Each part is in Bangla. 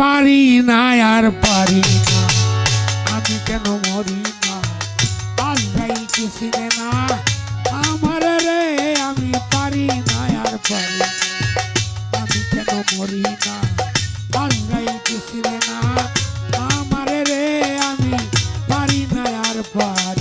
পারি না আর পারি না। আমি কেন মরি না? আজ ভাই কিসিনে না আমার রে, আমি পারি না আর পারি আমি কেন মরি না? আজ ভাই না আমার রে, আমি পারি না আর পারি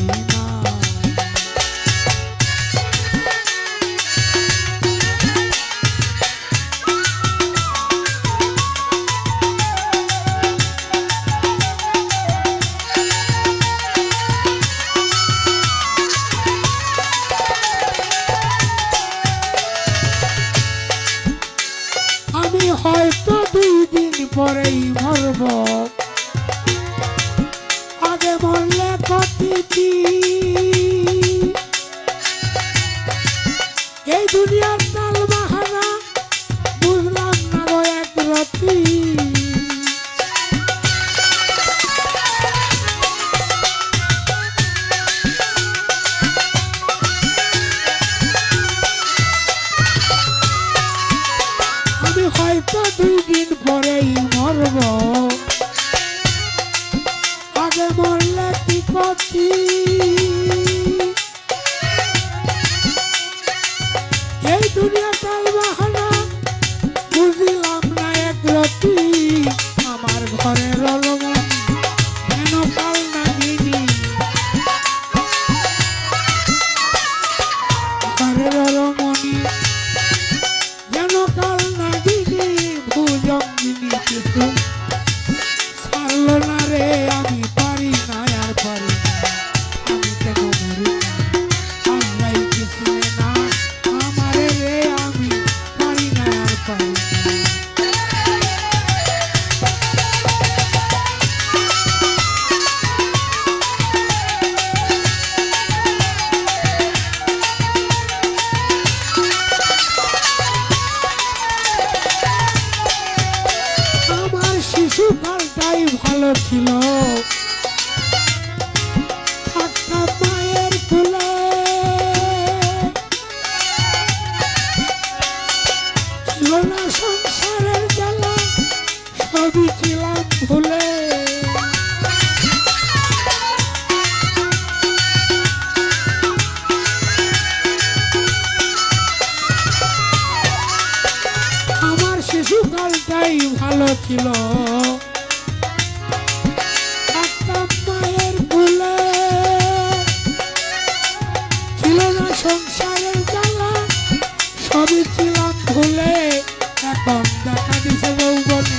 হয়তো দুই দিন পরেই মরব। আগে মরলে কি ক্ষতি না আমার শিশুকালটাই ভালো ছিল। শিশুকালটাই ভালো ছিল। মায়ের কুলে ছিল না সংসারের জ্বালা, সবই ছিলাম ভুলে। এখন দেখা দিছে যৌবনে।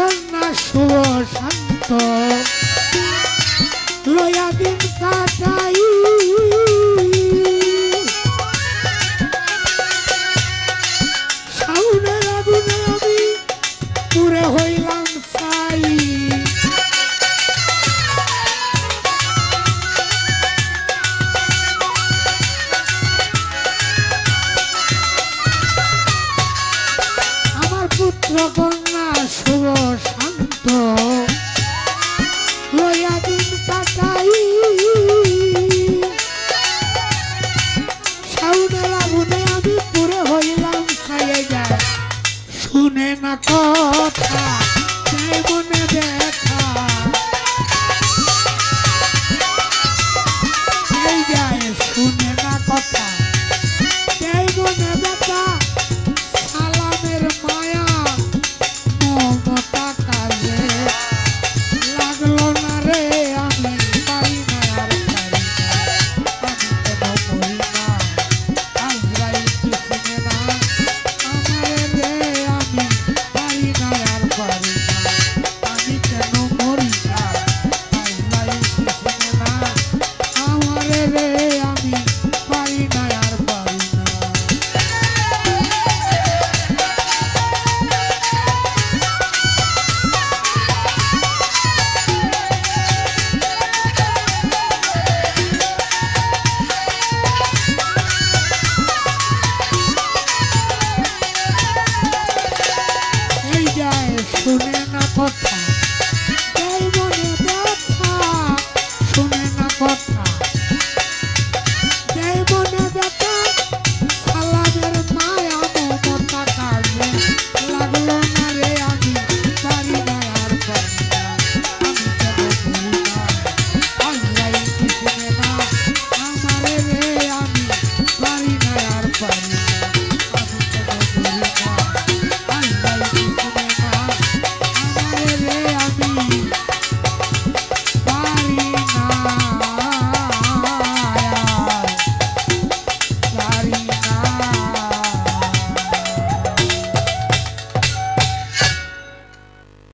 কান্না শুভ শান্ত। লয়া দিন কাটা